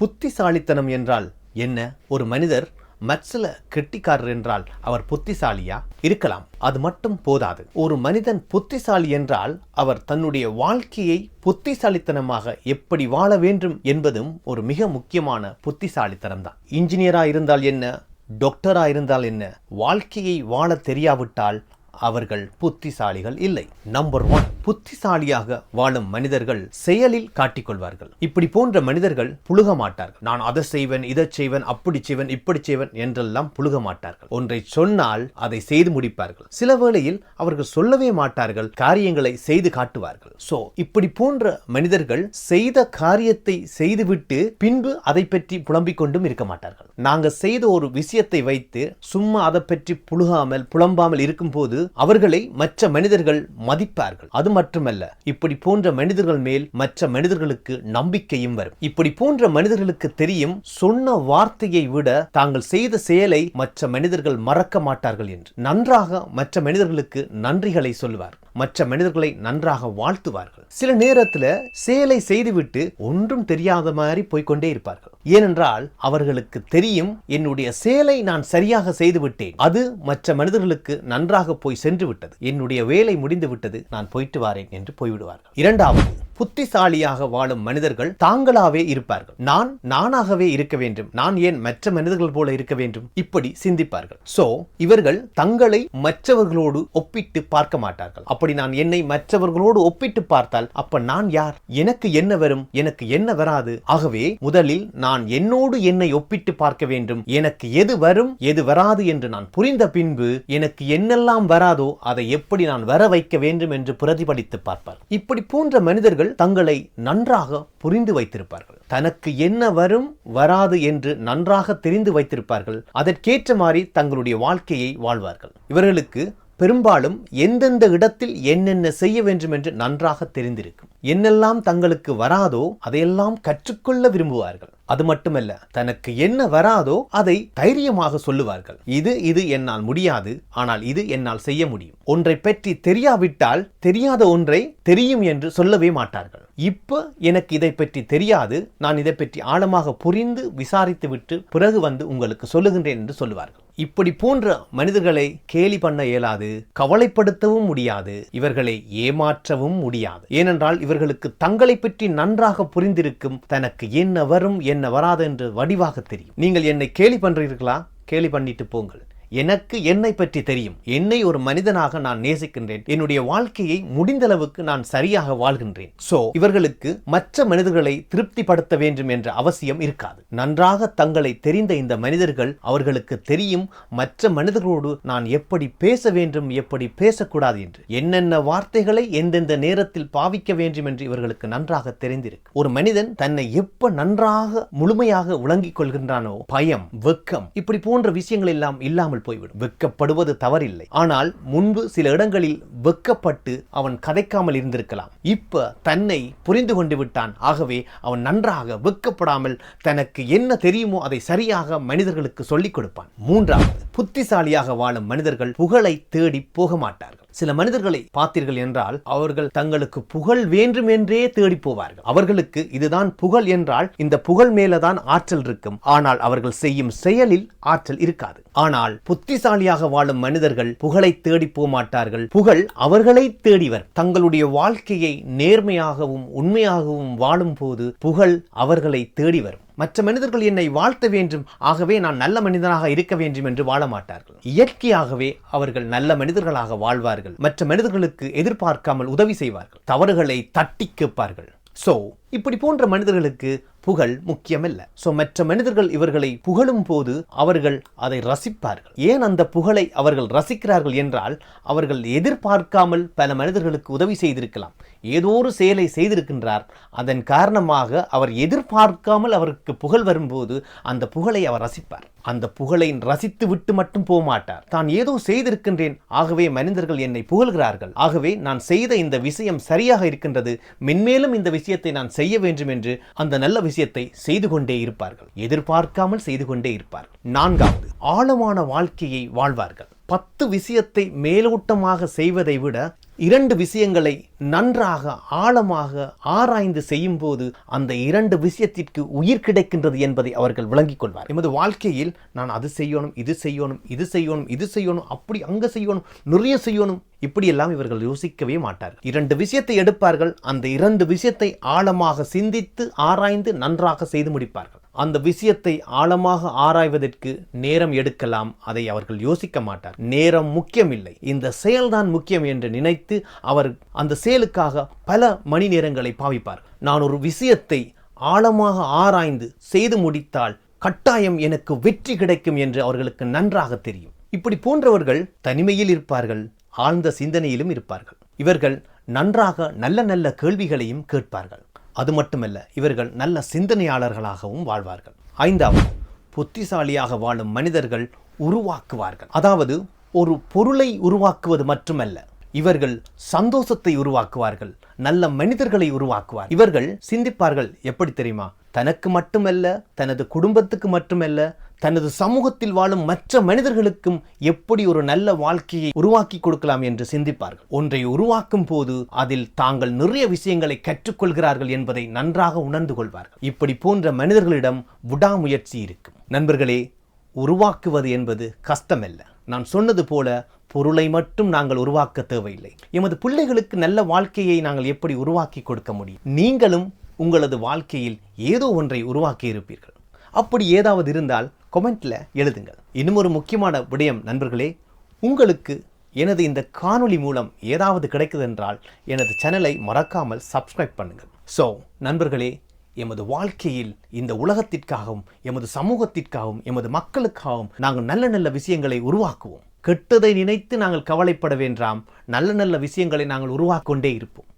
புத்திசாலித்தனம் என்றால் என்ன? ஒரு மனிதர் மற்சில கெட்டிக்காரர் என்றால் அவர் புத்திசாலியா? இருக்கலாம். அது மட்டும் போதாது. ஒரு மனிதன் புத்திசாலி என்றால் அவர் தன்னுடைய வாழ்க்கையை புத்திசாலித்தனமாக எப்படி வாழ வேண்டும் என்பதும் ஒரு மிக முக்கியமான புத்திசாலித்தனம் தான். இன்ஜினியரா இருந்தால் என்ன? டாக்டரா இருந்தால் என்ன? வாழ்க்கையை வாழ தெரியாவிட்டால் அவர்கள் புத்திசாலிகள் இல்லை. நம்பர் ஒன் புத்திசாலியாக வாழும் மனிதர்கள் செயலில் காட்டிக்கொள்வார்கள். இப்படி போன்ற மனிதர்கள் புழுக மாட்டார்கள் நான் அதை செய்வேன் இதை செய்வேன் அப்படி செய்வேன் இப்படி செய்வேன் என்றெல்லாம் புழுக மாட்டார்கள் ஒன்றை சொன்னால் அதை செய்து முடிப்பார்கள். சில வேளையில் அவர்கள் சொல்லவே மாட்டார்கள் காரியங்களை செய்து காட்டுவார்கள். சோ இப்படி போன்ற மனிதர்கள் செய்த காரியத்தை செய்துவிட்டு பின்பு அதை பற்றி புலம்பிக் கொண்டும் இருக்க மாட்டார்கள். நாங்க செய்த ஒரு விஷயத்தை வைத்து சும்மா அதை பற்றி புழுகாமல் புலம்பாமல் இருக்கும் போது அவர்களை மற்ற மனிதர்கள் மதிப்பார்கள். அது மட்டுமல்ல இப்படி போன்ற மனிதர்கள் மேல் மற்ற மனிதர்களுக்கு நம்பிக்கையும் வரும். இப்படி போன்ற மனிதர்களுக்கு தெரியும் சொன்ன வார்த்தையை விட தாங்கள் செய்த செயலை மற்ற மனிதர்கள் மறக்க மாட்டார்கள் என்று. நன்றாக மற்ற மனிதர்களுக்கு நன்றிகளை சொல்வார். மற்ற மனிதர்களை நன்றாக வாழ்த்துவார்கள். சில நேரத்துல செயலை செய்துவிட்டு ஒன்றும் தெரியாத மாதிரி போய்கொண்டே இருப்பார்கள். ஏனென்றால் அவர்களுக்கு தெரியும் என்னுடைய செயலை நான் சரியாக செய்துவிட்டேன். அது மற்ற மனிதர்களுக்கு நன்றாக போய் சென்று விட்டது என்னுடைய வேலை முடிந்து விட்டது நான் போயிட்டு வாரேன் என்று போய்விடுவார்கள். இரண்டாவது புத்திசாலியாக வாழும் மனிதர்கள் தாங்களாவே இருப்பார்கள். நான் நானாகவே இருக்க வேண்டும். நான் ஏன் மற்ற மனிதர்கள் போல இருக்க வேண்டும்? இப்படி சிந்திப்பார்கள். சோ இவர்கள் தங்களை மற்றவர்களோடு ஒப்பிட்டு பார்க்க மாட்டார்கள். அப்படி நான் என்னை மற்றவர்களோடு ஒப்பிட்டு பார்த்தால் அப்ப நான் யார்? எனக்கு என்ன வரும்? எனக்கு என்ன வராது? ஆகவே முதலில் நான் என்னோடு என்னை ஒப்பிட்டு பார்க்க வேண்டும். எனக்கு எது வரும் எது வராது என்று நான் புரிந்த பின்பு எனக்கு என்னெல்லாம் வராதோ அதை எப்படி நான் வர வைக்க வேண்டும் என்று பிரதிபலித்து பார்ப்பார். இப்படி போன்ற மனிதர்கள் தங்களை நன்றாக புரிந்து வைத்திருப்பார்கள். தனக்கு என்ன வரும் வராது என்று நன்றாக தெரிந்து வைத்திருப்பார்கள். அதற்கேற்ற மாதிரி தங்களுடைய வாழ்க்கையை வாழ்வார்கள். இவர்களுக்கு பெரும்பாலும் எந்தெந்த இடத்தில் என்னென்ன செய்ய வேண்டும் என்று நன்றாக தெரிந்திருக்கும். என்னெல்லாம் தங்களுக்கு வராதோ அதையெல்லாம் கற்றுக்கொள்ள விரும்புவார்கள். அது மட்டுமல்ல தனக்கு என்ன வராதோ அதை தைரியமாக சொல்லுவார்கள். இது இது என்னால் முடியாது ஆனால் இது என்னால் செய்ய முடியும். ஒன்றை பற்றி தெரியாவிட்டால் தெரியாத ஒன்றை தெரியும் என்று சொல்லவே மாட்டார்கள். இப்ப எனக்கு இதை பற்றி தெரியாது நான் இதை பற்றி ஆழமாக புரிந்து விசாரித்து விட்டு பிறகு வந்து உங்களுக்கு சொல்லுகின்றேன் என்று சொல்லுவார்கள். இப்படி போன்ற மனிதர்களை கேலி பண்ண இயலாது கவலைப்படுத்தவும் முடியாது இவர்களை ஏமாற்றவும் முடியாது. ஏனென்றால் இவர்களுக்கு தங்களை பற்றி நன்றாக புரிந்திருக்கும் தனக்கு என்ன வரும் என்ன வராது என்று வடிவாக தெரியும். நீங்கள் என்னை கேலி பண்றீர்களா? கேலி பண்ணிட்டு போங்கள். எனக்கு என்னை பற்றி தெரியும். என்னை ஒரு மனிதனாக நான் நேசிக்கின்றேன். என்னுடைய வாழ்க்கையை முடிந்த அளவுக்கு நான் சரியாக வாழ்கின்றேன். சோ இவர்களுக்கு மற்ற மனிதர்களை திருப்திப்படுத்த வேண்டும் என்ற அவசியம் இருக்காது. நன்றாக தங்களை தெரிந்த இந்த மனிதர்கள் அவர்களுக்கு தெரியும் மற்ற மனிதர்களோடு நான் எப்படி பேச வேண்டும் எப்படி பேசக்கூடாது என்று. என்னென்ன வார்த்தைகளை எந்தெந்த நேரத்தில் பாவிக்க வேண்டும் என்று இவர்களுக்கு நன்றாக தெரிந்திருக்கு. ஒரு மனிதன் தன்னை எப்ப நன்றாக முழுமையாக விளங்கிக் கொள்கின்றானோ பயம் வெக்கம் இப்படி போன்ற விஷயங்கள் எல்லாம் இல்லாமல் போய்விடும். வெக்கப்படுவது தவறில்லை. ஆனால் முன்பு சில இடங்களில் வெக்கப்பட்டு அவன் கதைக்காமல் இருந்திருக்கலாம். இப்ப தன்னை புரிந்து கொண்டு விட்டான். ஆகவே அவன் நன்றாக வெக்கப்படாமல் தனக்கு என்ன தெரியுமோ அதை சரியாக மனிதர்களுக்கு சொல்லிக் கொடுப்பான். மூன்றாவது புத்திசாலியாக வாழும் மனிதர்கள் புகழை தேடி போக மாட்டார்கள் சில மனிதர்களை பார்த்தீர்கள் என்றால் அவர்கள் தங்களுக்கு புகழ் வேண்டும் என்றே தேடி போவார்கள். அவர்களுக்கு இதுதான் புகழ் என்றால் இந்த புகழ் மேலதான் ஆற்றல் இருக்கும். ஆனால் அவர்கள் செய்யும் செயலில் ஆற்றல் இருக்காது. ஆனால் புத்திசாலியாக வாழும் மனிதர்கள் புகழை தேடி போமாட்டார்கள் புகழ் அவர்களை தேடிவர் தங்களுடைய வாழ்க்கையை நேர்மையாகவும் உண்மையாகவும் வாழும் போது புகழ் அவர்களை தேடி வரும். மற்ற மனிதர்கள் என்னை வாழ்த்த வேண்டும். ஆகவே நான் நல்ல மனிதனாக இருக்க வேண்டும் என்று வாழ மாட்டார்கள். இயற்கையாகவே அவர்கள் நல்ல மனிதர்களாக வாழ்வார்கள். மற்ற மனிதர்களுக்கு எதிர்பார்க்காமல் உதவி செய்வார்கள். தவறுகளை தட்டி கேட்பார்கள். சோ இப்படி போன்ற மனிதர்களுக்கு புகழ் முக்கியமல்ல. சோ மற்ற மனிதர்கள் இவர்களை புகழும் போது அவர்கள் அதை ரசிப்பார்கள். ஏன் அந்த புகழை அவர்கள் ரசிக்கிறார்கள் என்றால் அவர்கள் எதிர்பார்க்காமல் பல மனிதர்களுக்கு உதவி செய்திருக்கலாம். ஏதோ ஒரு செயலை செய்திருக்கின்றார். அதன் காரணமாக அவர் எதிர்பார்க்காமல் அவருக்கு புகழ் வரும்போது அந்த புகழை அவர் ரசிப்பார். அந்த புகழை ரசித்து விட்டு மட்டும் போக மாட்டார். தான் ஏதோ செய்திருக்கின்றேன். ஆகவே மனிதர்கள் என்னை புகழ்கிறார்கள். ஆகவே நான் செய்த இந்த விஷயம் சரியாக இருக்கின்றது. மென்மேலும் இந்த விஷயத்தை நான் செய்ய வேண்டும் என்று அந்த நல்ல விஷயம் விஷயத்தை செய்து கொண்டே இருப்பார்கள். எதிர்பார்க்காமல் செய்து கொண்டே இருப்பார்கள். நான்காவது ஆழமான வாழ்க்கையை வாழ்வார்கள். பத்து விஷயத்தை மேலோட்டமாக செய்வதை விட இரண்டு விஷயங்களை நன்றாக ஆழமாக ஆராய்ந்து செய்யும்போது அந்த இரண்டு விஷயத்திற்கு உயிர் கிடைக்கின்றது என்பதை அவர்கள் விளங்கிக் கொள்வார். எமது வாழ்க்கையில் நான் அது செய்யணும் இது செய்யணும் இது செய்யணும் இது செய்யணும் அப்படி அங்கே செய்யணும் நிறைய செய்யணும் இப்படியெல்லாம் இவர்கள் யோசிக்கவே மாட்டார்கள். இரண்டு விஷயத்தை எடுப்பார்கள் அந்த இரண்டு விஷயத்தை ஆழமாக சிந்தித்து ஆராய்ந்து நன்றாக செய்து முடிப்பார்கள். அந்த விஷயத்தை ஆழமாக ஆராய்வதற்கு நேரம் எடுக்கலாம் அதை அவர்கள் யோசிக்க மாட்டார். நேரம் முக்கியமில்லை. இந்த செயல்தான் முக்கியம் என்று நினைத்து அவர் அந்த செயலுக்காக பல மணி நேரங்களை பாவிப்பார். நான் ஒரு விஷயத்தை ஆழமாக ஆராய்ந்து செய்து முடித்தால் கட்டாயம் எனக்கு வெற்றி கிடைக்கும் என்று அவர்களுக்கு நன்றாக தெரியும். இப்படி போன்றவர்கள் தனிமையில் இருப்பார்கள் ஆழ்ந்த சிந்தனையிலும் இருப்பார்கள். இவர்கள் நன்றாக நல்ல நல்ல கேள்விகளையும் கேட்பார்கள். அது மட்டுமல்ல இவர்கள் நல்ல சிந்தனையாளர்களாகவும் வாழ்வார்கள். ஐந்தாவது புத்திசாலியாக வாழும் மனிதர்கள் உருவாக்குவார்கள். அதாவது ஒரு பொருளை உருவாக்குவது மட்டுமல்ல இவர்கள் சந்தோஷத்தை உருவாக்குவார்கள் நல்ல மனிதர்களை உருவாக்குவார் இவர்கள் சிந்திப்பார்கள் எப்படி தெரியுமா? தனக்கு மட்டுமல்ல தனது குடும்பத்துக்கு மட்டுமல்ல தனது சமூகத்தில் வாழும் மற்ற மனிதர்களுக்கும் எப்படி ஒரு நல்ல வாழ்க்கையை உருவாக்கி கொடுக்கலாம் என்று சிந்திப்பார்கள். ஒன்றை உருவாக்கும் போது அதில் தாங்கள் நிறைய விஷயங்களை கற்றுக்கொள்கிறார்கள் என்பதை நன்றாக உணர்ந்து கொள்வார்கள். இப்படி போன்ற மனிதர்களிடம் விடாமுயற்சி இருக்கும். நண்பர்களே உருவாக்குவது என்பது கஷ்டமல்ல. நான் சொன்னது போல பொருளை மட்டும் நாங்கள் உருவாக்க தேவையில்லை. எமது பிள்ளைகளுக்கு நல்ல வாழ்க்கையை நாங்கள் எப்படி உருவாக்கி கொடுக்க முடியும்? நீங்களும் உங்களது வாழ்க்கையில் ஏதோ ஒன்றை உருவாக்கி இருப்பீர்கள் அப்படி ஏதாவது இருந்தால் கொமெண்ட்டில் எழுதுங்கள். இன்னும் ஒரு முக்கியமான விடயம் நண்பர்களே உங்களுக்கு எனது இந்த காணொளி மூலம் ஏதாவது கிடைக்குது என்றால் எனது சேனலை மறக்காமல் சப்ஸ்கிரைப் பண்ணுங்கள். ஸோ நண்பர்களே எமது வாழ்க்கையில் இந்த உலகத்திற்காகவும் எமது சமூகத்திற்காகவும் எமது மக்களுக்காகவும் நாங்கள் நல்ல நல்ல விஷயங்களை உருவாக்குவோம். கெட்டதை நினைத்து நாங்கள் கவலைப்பட வேண்டாம். நல்ல நல்ல விஷயங்களை நாங்கள் உருவாக்கொண்டே இருப்போம்.